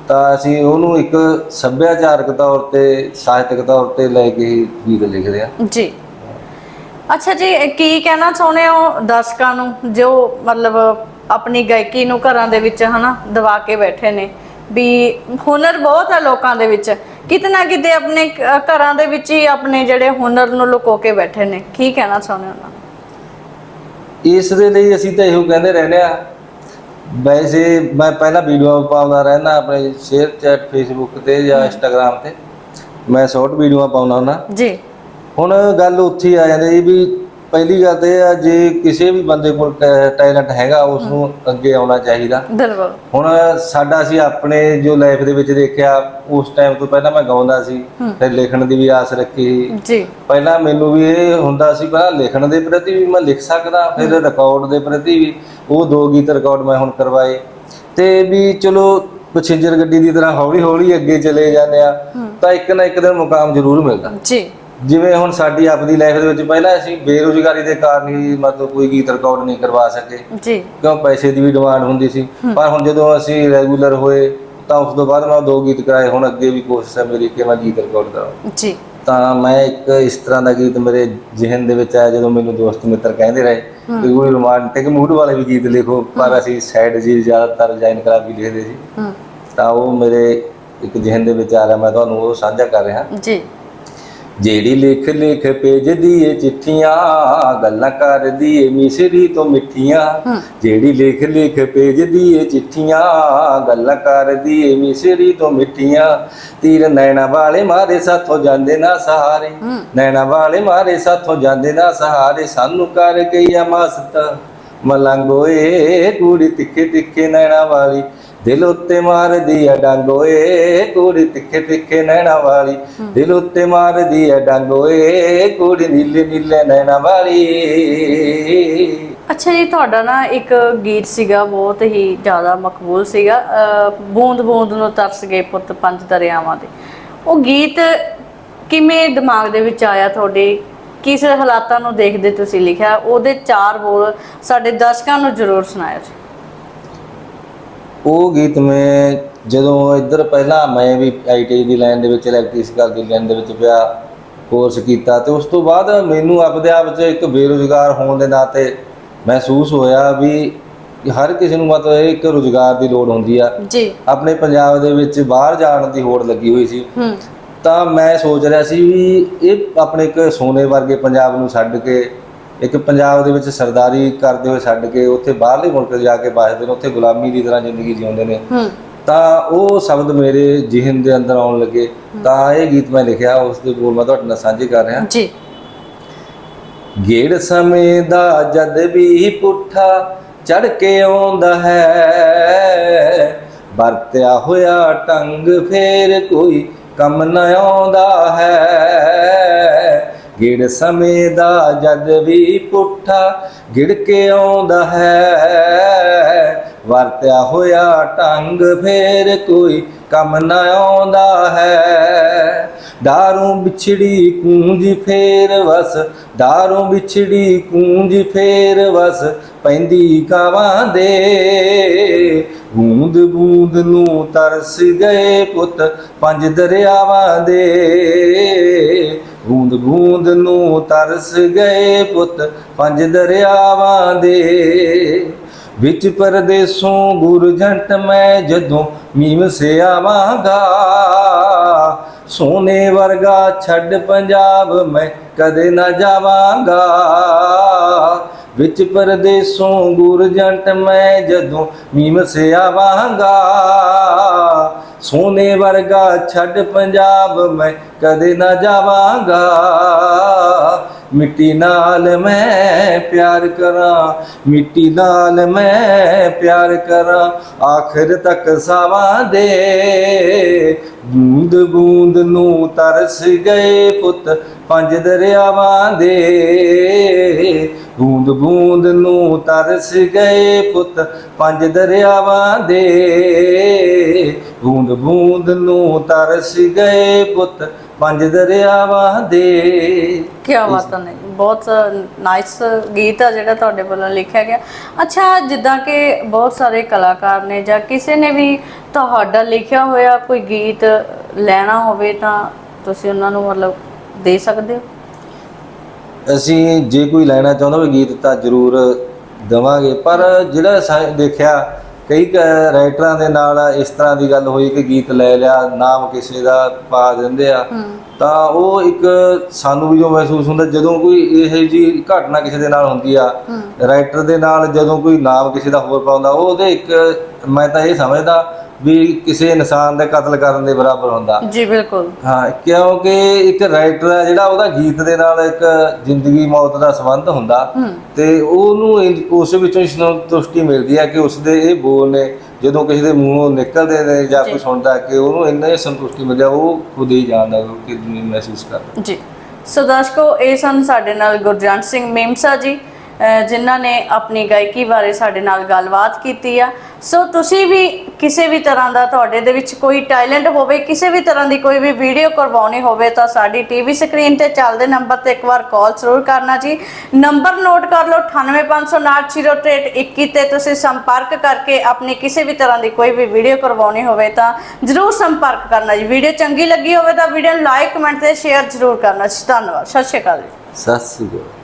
ਤਾਂ ਅਸੀਂ ਉਹਨੂੰ ਇੱਕ ਸੱਭਿਆਚਾਰਕ ਤੌਰ ਤੇ ਸਾਹਿਤਕ ਤੌਰ ਤੇ ਲੈ ਕੇ ਗੀਤ ਲਿਖਦੇ ਆ ਜੀ। ਅੱਛਾ ਜੀ ਕੀ ਕਹਿਣਾ ਚਾਹੁੰਦੇ ਹੋ ਦਰਸ਼ਕਾਂ ਨੂੰ? ਜੋ ਮਤਲਬ ਆਪਣੀ ਗਾਇਕੀ ਨੂੰ ਘਰਾਂ ਦੇ ਵਿੱਚ ਹਨਾ ਦਬਾ ਕੇ ਬੈਠੇ ਨੇ ਵੀ ਹੁਨਰ ਬਹੁਤ ਹੈ ਲੋਕਾਂ ਦੇ ਵਿੱਚ। ਕਿਤੇ ਨਾ ਕਿਤੇ ਆਪਣੇ ਘਰਾਂ ਦੇ ਵਿੱਚ ਹੀ ਆਪਣੇ ਜਿਹੜੇ ਹੁਨਰ ਨੂੰ ਲੁਕੋ ਕੇ ਬੈਠੇ ਨੇ। ਕੀ ਕਹਿਣਾ ਚਾਹੁੰਦੇ ਹੋ ਉਹਨਾਂ ਨੂੰ? ਇਸ ਦੇ ਲਈ ਅਸੀਂ ਤਾਂ ਇਹੋ ਕਹਿੰਦੇ ਰਹਿੰਦੇ ਆ ਵੈਸੇ ਮੈਂ ਪਹਿਲਾਂ ਵੀਡੀਓ ਪਾਉਂਦਾ ਰਹਿਣਾ ਆਪਣੇ ਸ਼ੇਅਰ ਚੈਟ ਫੇਸਬੁੱਕ ਤੇ ਜਾਂ ਇੰਸਟਾਗ੍ਰam ਤੇ। ਮੈਂ ਸ਼ਾਰਟ ਵੀਡੀਓ ਪਾਉਂਦਾ ਹੁੰਦਾ। ਜੀ। ਹੁਣ ਗੱਲ ਉੱਥੇ ਆ ਜਾਂਦੀ ਵੀ ਪਹਿਲੀ ਗੱਲ ਤੇ ਆ ਜੇ ਕਿਸੇ ਵੀ ਬੰਦੇ ਕੋਲ ਟੈਲੈਂਟ ਹੈਗਾ ਉਸ ਨੂੰ ਅੱਗੇ ਆਉਣਾ ਚਾਹੀਦਾ। ਬਿਲਕੁਲ। ਹੁਣ ਸਾਡਾ ਅਸੀਂ ਆਪਣੇ ਜੋ ਲਾਈਫ ਦੇ ਵਿੱਚ ਦੇਖਿਆ ਉਸ ਟਾਈਮ ਤੋਂ ਪਹਿਲਾਂ ਮੈਂ ਗਾਉਂਦਾ ਸੀ ਫਿਰ ਲਿਖਣ ਦੀ ਵੀ ਆਸ ਰੱਖੀ। ਜੀ। ਪਹਿਲਾਂ ਮੈਨੂੰ ਵੀ ਇਹ ਹੁੰਦਾ ਸੀ ਪਹਿਲਾਂ ਲਿਖਣ ਦੇ ਪ੍ਰਤੀ ਵੀ ਮੈਂ ਲਿਖ ਸਕਦਾ ਫਿਰ ਰਿਕਾਰਡ ਦੇ ਪ੍ਰਤੀ ਵੀ ਉਹ ਦੋ ਗੀਤ ਰਿਕਾਰਡ ਮੈਂ ਹੁਣ ਕਰਵਾਏ। ਤੇ ਵੀ ਚਲੋ ਪਛਿੰਜਰ ਗੱਡੀ ਦੀ ਤਰ੍ਹਾਂ ਹੌਲੀ ਹੌਲੀ ਅੱਗੇ ਚਲੇ ਜਾਂਦੇ ਆ ਤਾਂ ਇੱਕ ਨਾ ਇੱਕ ਦਿਨ ਮੁਕਾਮ ਜ਼ਰੂਰ ਮਿਲਦਾ। ਜੀ। ਜਿਵੇਂ ਹੁਣ ਸਾਡੀ ਆਪਣੀ ਲਾਈਫ ਦੇ ਵਿੱਚ ਪਹਿਲਾਂ ਅਸੀਂ ਬੇਰੁਜ਼ਗਾਰੀ ਦੇ ਕਾਰਨ ਹੀ ਮਤਲਬ ਕੋਈ ਗੀਤ ਰਿਕਾਰਡ ਨਹੀਂ ਕਰਵਾ ਸਕੇ। ਜੀ। ਕਿਉਂ? ਪੈਸੇ ਦੀ ਵੀ ਡਿਮਾਂਡ ਹੁੰਦੀ ਸੀ। ਪਰ ਹੁਣ ਜਦੋਂ ਅਸੀਂ ਰੈਗੂਲਰ ਹੋਏ ਤਾਂ ਉਸ ਤੋਂ ਬਾਅਦ ਮੈਂ ਦੋ ਗੀਤ ਕਰਾਏ ਹੁਣ ਅੱਗੇ ਵੀ ਕੋਸ਼ਿਸ਼ ਹੈ ਮੇਰੀ ਕਿ ਮੈਂ ਗੀਤ ਰਿਕਾਰਡ ਕਰਾਂ। ਜੀ। ਤਾਂ ਮੈਂ ਇੱਕ ਇਸ ਤਰ੍ਹਾਂ ਦਾ ਗੀਤ ਮੇਰੇ ਜ਼ਿਹਨ ਦੇ ਵਿੱਚ ਆਇਆ ਜਦੋਂ ਮੈਨੂੰ ਦੋਸਤ ਮਿੱਤਰ ਕਹਿੰਦੇ ਰਹੇ ਕਿ ਕੋਈ ਰੋਮਾਂਟਿਕ ਮੂਡ ਵਾਲੇ ਵੀ ਗੀਤ ਲਿਖੋ ਪਰ ਅਸੀਂ ਸੈਡ ਜੀ ਜ਼ਿਆਦਾਤਰ ਜਾਇਨ ਕਰਾ ਵੀ ਲਿਖਦੇ ਸੀ। ਹੂੰ। ਤਾਂ ਉਹ ਮੇਰੇ ਇੱਕ ਜ਼ਿਹਨ ਦੇ ਵਿੱਚ ਆ ਰਿਹਾ ਮੈਂ ਤੁਹਾਨੂੰ ਉਹ ਸਾਂਝਾ ਕਰ ਰਿਹਾ। ਜੀ। ਜਿਹੜੀ ਲਿਖ ਲਿਖ ਭੇਜਦੀ ਏ ਚਿੱਠੀਆਂ ਗੱਲਾਂ ਕਰਦੀ ਏ ਮਿਸਰੀ ਤੋਂ ਮਿੱਠੀਆਂ। ਜਿਹੜੀ ਲਿਖ ਲਿਖ ਭੇਜਦੀ ਏ ਚਿੱਠੀਆਂ ਗੱਲਾਂ ਕਰਦੀ ਏ ਮਿਸਰੀ ਤੋਂ ਮਿੱਠੀਆਂ। ਤੀਰ ਨੈਣਾ ਵਾਲੇ ਮਾਰੇ ਸਾਥੋਂ ਜਾਂਦੇ ਨਾ ਸਹਾਰੇ। ਨੈਣਾ ਵਾਲੇ ਮਾਰੇ ਸਾਥੋਂ ਜਾਂਦੇ ਨਾ ਸਹਾਰੇ। ਸਾਨੂੰ ਕਰ ਗਈ ਆ ਮਸਤ। ਮਲੰਗੋਏ ਕੁੜੀ ਤਿੱਖੇ ਤਿੱਖੇ ਨੈਣਾ ਵਾਲੀ। ਦਿਲ ਉੱਤੇ ਮਾਰਦੀ ਆ ਡਾਂਗੋਏ ਕੁੜੀ ਤਿੱਖੇ ਤਿੱਖੇ ਨੈਣਾ ਵਾਲੀ। ਦਿਲ ਉੱਤੇ ਮਾਰਦੀ ਆ ਡਾਂਗੋਏ ਕੁੜੀ ਨੀਲੇ ਨੀਲੇ ਨੈਣਾ ਵਾਲੀ। ਅੱਛਾ ਜੀ ਤੁਹਾਡਾ ਨਾ ਇੱਕ ਗੀਤ ਸੀਗਾ ਬਹੁਤ ਹੀ ਜ਼ਿਆਦਾ ਮਕਬੂਲ ਸੀਗਾ। ਬੂੰਦ ਬੂੰਦ ਨੂੰ ਤਰਸ ਗਏ ਪੁੱਤ ਪੰਜ ਦਰਿਆਵਾਂ ਦੇ ਉਹ ਗੀਤ ਕਿਵੇਂ ਦਿਮਾਗ ਦੇ ਵਿੱਚ ਆਇਆ ਤੁਹਾਡੇ? ਕਿਸ ਹਾਲਾਤਾਂ ਨੂੰ ਦੇਖਦੇ ਤੁਸੀਂ ਲਿਖਿਆ? ਉਹਦੇ ਚਾਰ ਬੋਲ ਸਾਡੇ ਦਰਸ਼ਕਾਂ ਨੂੰ ਜ਼ਰੂਰ ਸੁਣਾਇਓ ਜੀ। ਉਹ ਗੀਤ ਮੈਂ ਜਦੋਂ ਇੱਧਰ ਪਹਿਲਾਂ ਮੈਂ ਵੀ ਆਈਟੀ ਦੀ ਲਾਈਨ ਦੇ ਵਿੱਚ ਇਲੈਕਟ੍ਰੀਕਲ ਦੀ ਲਾਈਨ ਦੇ ਵਿੱਚ ਪਿਆ ਕੋਰਸ ਕੀਤਾ ਤੇ ਉਸ ਤੋਂ ਬਾਅਦ ਮੈਨੂੰ ਆਪਦੇ ਆਪ 'ਚ ਇੱਕ ਬੇਰੁਜ਼ਗਾਰ ਹੋਣ ਦੇ ਨਾਤੇ ਮਹਿਸੂਸ ਹੋਇਆ ਵੀ ਹਰ ਕਿਸੇ ਨੂੰ ਮਤਲਬ ਇੱਕ ਰੁਜ਼ਗਾਰ ਦੀ ਲੋੜ ਹੁੰਦੀ ਆ। ਜੀ। ਆਪਣੇ ਪੰਜਾਬ ਦੇ ਵਿੱਚ ਬਾਹਰ ਜਾਣ ਦੀ ਹੋੜ ਲੱਗੀ ਹੋਈ ਸੀ। ਹੂੰ। ਤਾਂ ਮੈਂ ਸੋਚ ਰਿਹਾ ਸੀ ਵੀ ਇਹ ਆਪਣੇ ਇੱਕ ਸੋਨੇ ਵਰਗੇ ਪੰਜਾਬ ਨੂੰ ਛੱਡ ਕੇ ਇੱਕ ਪੰਜਾਬ ਦੇ ਵਿੱਚ ਸਰਦਾਰੀ ਕਰਦੇ ਹੋਏ ਛੱਡ ਕੇ ਉੱਥੇ ਬਾਹਰਲੇ ਮੁਲਕ ਜਾ ਕੇ ਵੱਸਦੇ ਨੇ ਉੱਥੇ ਗੁਲਾਮੀ ਦੀ ਤਰ੍ਹਾਂ ਜ਼ਿੰਦਗੀ ਜਿਉਂਦੇ ਨੇ। ਤਾਂ ਉਹ ਸ਼ਬਦ ਮੇਰੇ ਜ਼ਿਹਨ ਦੇ ਅੰਦਰ ਆਉਣ ਲੱਗੇ। ਤਾਂ ਇਹ ਗੀਤ ਮੈਂ ਲਿਖਿਆ ਉਸ ਦੇ ਬੋਲ ਮੈਂ ਤੁਹਾਡੇ ਨਾਲ ਸਾਂਝੇ ਕਰ ਰਿਹਾ। ਜੀ। ਗੇੜ ਸਮੇਂ ਦਾ ਜਦ ਵੀ ਪੁੱਠਾ ਚੜ ਕੇ ਆਉਂਦਾ ਹੈ ਵਰਤਿਆ ਹੋਇਆ ਟੰਗ ਫੇਰ ਕੋਈ ਕੰਮ ਨਾ ਆਉਂਦਾ ਹੈ। ਗਿੜ ਸਮੇਂ ਦਾ ਜਦ ਵੀ ਪੁੱਠਾ, ਗਿੜ ਕੇ ਆਉਂਦਾ ਹੈ। ਵਰਤਿਆ ਹੋਇਆ ਟੰਗ ਫੇਰ ਕੋਈ ਕੰਮ ਨਾ ਆਉਂਦਾ ਹੈ। ਦਾਰੂ ਵਿਛੜੀ ਕੂੰਜ ਫੇਰ ਵਸ, ਦਾਰੂ ਵਿਛੜੀ ਕੂੰਜ ਫੇਰ ਵਸ ਪੈਂਦੀ ਕਾਵਾਂ ਦੇ। ਬੂੰਦ ਬੂੰਦ ਨੂੰ ਤਰਸ ਗਏ ਪੁੱਤ ਪੰਜ ਦਰਿਆਵਾਂ ਦੇ। ਬੂੰਦ ਬੂੰਦ ਨੂੰ ਤਰਸ ਗਏ ਪੁੱਤ ਪੰਜ ਦਰਿਆਵਾਂ ਦੇ। ਵਿੱਚ ਪਰਦੇਸੋਂ ਗੁਰਜੰਟ ਮੈਂ ਜਦੋਂ ਮੀਮ ਸੇ ਆਵਾਂਗਾ ਸੋਨੇ ਵਰਗਾ ਛੱਡ ਪੰਜਾਬ ਮੈਂ ਕਦੇ ਨਾ ਜਾਵਾਂਗਾ। ਵਿੱਚ ਪਰਦੇਸੋਂ ਗੁਰਜੰਟ ਮੈਂ ਜਦੋਂ ਮੀਮ ਸੇ ਆਵਾਂਗਾ ਸੋਨੇ ਵਰਗਾ ਛੱਡ ਪੰਜਾਬ ਮੈਂ ਕਦੇ ਨਾ ਜਾਵਾਂਗਾ। ਮਿੱਟੀ ਨਾਲ ਮੈਂ ਪਿਆਰ ਕਰਾਂ, ਮਿੱਟੀ ਨਾਲ ਮੈਂ ਪਿਆਰ ਕਰਾਂ, ਆਖਰ ਤੱਕ ਸਾਵਾਂ ਦੇ। ਬੂੰਦ ਬੂੰਦ ਨੂੰ ਤਰਸ ਗਏ ਪੁੱਤ ਪੰਜ ਦਰਿਆਵਾਂ ਦੇ। ਬੂੰਦ ਬੂੰਦ ਨੂੰ ਤਰਸ ਗਏ ਪੁੱਤ ਪੰਜ ਦਰਿਆਵਾਂ ਦੇ। ਬੂੰਦ ਬੂੰਦ ਨੂੰ ਤਰਸ ਗਏ ਪੁੱਤ ਪੰਜ ਦਰਿਆਵਾਂ ਦੇ। ਕੀ ਬਾਤ ਹੈ ਬਹੁਤ ਨਾਈਸ ਗੀਤ ਆ ਜਿਹੜਾ ਤੁਹਾਡੇ ਵੱਲੋਂ ਲਿਖਿਆ ਗਿਆ। ਅੱਛਾ ਜਿੱਦਾਂ ਕਿ ਬਹੁਤ ਸਾਰੇ ਕਲਾਕਾਰ ਨੇ ਜਾਂ ਕਿਸੇ ਨੇ ਵੀ ਤੁਹਾਡਾ ਲਿਖਿਆ ਹੋਇਆ ਕੋਈ ਗੀਤ ਲੈਣਾ ਹੋਵੇ ਤਾਂ ਤੁਸੀਂ ਉਹਨਾਂ ਨੂੰ ਮਤਲਬ ਦੇ ਸਕਦੇ ਹੋ? ਅਸੀਂ ਜੇ ਕੋਈ ਲੈਣਾ ਚਾਹੁੰਦਾ ਹੋਵੇ ਗੀਤ ਤਾਂ ਜ਼ਰੂਰ ਦਵਾਂਗੇ। ਪਰ ਜਿਹੜਾ ਦੇਖਿਆ ਕਈ ਰਾਈਟਰਾਂ ਦੇ ਨਾਲ ਇਸ ਤਰ੍ਹਾਂ ਦੀ ਗੱਲ ਹੋਈ ਕਿ ਗੀਤ ਲੈ ਲਿਆ ਨਾਮ ਕਿਸੇ ਦਾ ਪਾ ਦਿੰਦੇ ਆ। ਤਾਂ ਉਹ ਇੱਕ ਸਾਨੂੰ ਵੀ ਜੋ ਮਹਿਸੂਸ ਹੁੰਦਾ ਜਦੋਂ ਕੋਈ ਇਹ ਜੀ ਘਟਨਾ ਕਿਸੇ ਦੇ ਨਾਲ ਹੁੰਦੀ ਆ ਰਾਈਟਰ ਦੇ ਨਾਲ ਜਦੋਂ ਕੋਈ ਨਾਮ ਕਿਸੇ ਦਾ ਹੋਰ ਪਾਉਂਦਾ ਉਹ ਉਹਦੇ ਇੱਕ ਮੈਂ ਤਾਂ ਇਹ ਸਮਝਦਾ ਵੀ ਕਿਸੇ ਇਨਸਾਨ ਦਾ ਕਤਲ ਕਰਨ ਦੇ ਬਰਾਬਰ ਹੁੰਦਾ। ਜੀ ਬਿਲਕੁਲ। ਹਾਂ ਕਿਉਂਕਿ ਇੱਕ ਰਾਈਟਰ ਹੈ ਜਿਹੜਾ ਉਹਦਾ ਗੀਤ ਦੇ ਨਾਲ ਇੱਕ ਜ਼ਿੰਦਗੀ ਮੌਤ ਦਾ ਸੰਬੰਧ ਹੁੰਦਾ। ਤੇ ਉਹਨੂੰ ਉਸ ਵਿੱਚੋਂ ਸੰਤੁਸ਼ਟੀ ਮਿਲਦੀ ਹੈ ਕਿ ਉਸ ਦੇ ਇਹ ਬੋਲ ਨੇ ਜਦੋਂ ਕਿਸੇ ਦੇ ਮੂੰਹੋਂ ਨਿਕਲਦੇ ਨੇ ਜਾਂ ਕੋਈ ਸੁਣਦਾ ਕਿ ਉਹਨੂੰ ਇੰਨਾ ਹੀ ਸੰਤੁਸ਼ਟੀ ਮਿਲਦੀ ਹੈ ਉਹ ਖੁਦ ਹੀ ਜਾਣਦਾ ਕਿੰਨੀ ਮਹਿਸੂਸ ਕਰਦਾ। ਜੀ। ਸੋ ਦਰਸ਼ਕੋ ਇਹ ਸਨ ਸਾਡੇ ਨਾਲ ਗੁਰਜੰਟ ਸਿੰਘ ਮੇਮਸਾ ਜੀ। ਜਿਨ੍ਹਾਂ ਨੇ ਆਪਣੀ ਗਾਇਕੀ ਬਾਰੇ ਸਾਡੇ ਨਾਲ ਗੱਲਬਾਤ ਕੀਤੀ ਆ। ਸੋ ਤੁਸੀਂ ਵੀ ਕਿਸੇ ਵੀ ਤਰ੍ਹਾਂ ਦਾ ਤੁਹਾਡੇ ਦੇ ਵਿੱਚ ਕੋਈ ਟੈਲੈਂਟ ਹੋਵੇ, ਕਿਸੇ ਵੀ ਤਰ੍ਹਾਂ ਦੀ ਕੋਈ ਵੀ ਵੀਡੀਓ ਕਰਵਾਉਣੀ ਹੋਵੇ, ਤਾਂ ਸਾਡੀ ਟੀਵੀ ਸਕਰੀਨ ਤੇ ਚੱਲਦੇ ਨੰਬਰ ਤੇ ਇੱਕ ਵਾਰ ਕਾਲ ਜ਼ਰੂਰ ਕਰਨਾ ਜੀ। ਨੰਬਰ ਨੋਟ ਕਰ ਲਓ 9850980621 ਤੇ ਤੁਸੀਂ ਸੰਪਰਕ ਕਰਕੇ ਆਪਣੀ ਕਿਸੇ ਵੀ ਤਰ੍ਹਾਂ ਦੀ ਕੋਈ ਵੀ ਵੀਡੀਓ ਕਰਵਾਉਣੀ ਹੋਵੇ, ਤਾਂ ਜਰੂਰ ਸੰਪਰਕ ਕਰਨਾ ਜੀ। ਵੀਡੀਓ ਚੰਗੀ ਲੱਗੀ ਹੋਵੇ ਤਾਂ ਵੀਡੀਓ ਨੂੰ ਲਾਈਕ, ਕਮੈਂਟ ਤੇ ਸ਼ੇਅਰ ਜਰੂਰ ਕਰਨਾ ਜੀ। ਧੰਨਵਾਦ, ਸਤਿ ਸ਼੍ਰੀ ਅਕਾਲ ਜੀ। ਸਤਿ ਸ੍ਰੀ ਅਕਾਲ।